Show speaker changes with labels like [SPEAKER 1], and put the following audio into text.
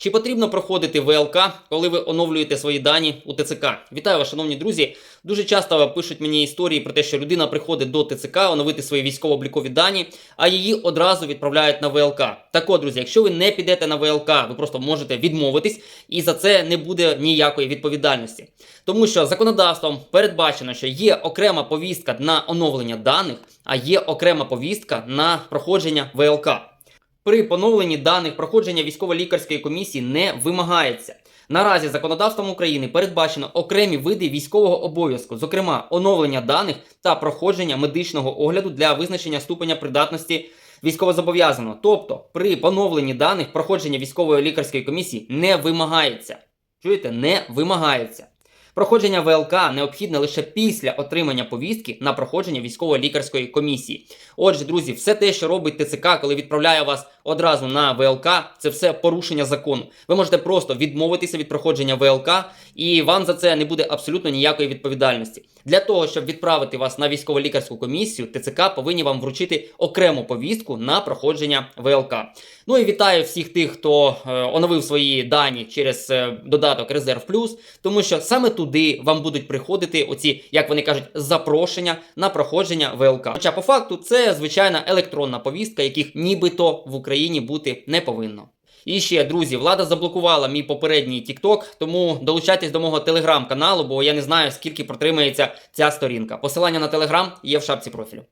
[SPEAKER 1] Чи потрібно проходити ВЛК, коли ви оновлюєте свої дані у ТЦК? Вітаю вас, шановні друзі. Дуже часто пишуть мені історії про те, що людина приходить до ТЦК оновити свої військово-облікові дані, а її одразу відправляють на ВЛК. Так от, друзі, якщо ви не підете на ВЛК, ви просто можете відмовитись, і за це не буде ніякої відповідальності. Тому що законодавством передбачено, що є окрема повістка на оновлення даних, а є окрема повістка на проходження ВЛК. При поновленні даних проходження військово-лікарської комісії не вимагається. Наразі законодавством України передбачено окремі види військового обов'язку, зокрема оновлення даних та проходження медичного огляду для визначення ступеня придатності військовозобов'язаного. Тобто, при поновленні даних проходження військової лікарської комісії не вимагається. Чуєте, не вимагається. Проходження ВЛК необхідне лише після отримання повістки на проходження військово-лікарської комісії. Отже, друзі, все те, що робить ТЦК, коли відправляє вас одразу на ВЛК, це все порушення закону. Ви можете просто відмовитися від проходження ВЛК, і вам за це не буде абсолютно ніякої відповідальності. Для того, щоб відправити вас на військово-лікарську комісію, ТЦК повинні вам вручити окрему повістку на проходження ВЛК. Ну і вітаю всіх тих, хто е, оновив свої дані через е, додаток Резерв Плюс, тому що саме туди вам будуть приходити оці, як вони кажуть, запрошення на проходження ВЛК. Хоча по факту це звичайна електронна повістка, яких нібито в Україні бути не повинно. І ще, друзі, влада заблокувала мій попередній TikTok, тому долучайтесь до мого телеграм-каналу, бо я не знаю, скільки протримається ця сторінка. Посилання на телеграм є в шапці профілю.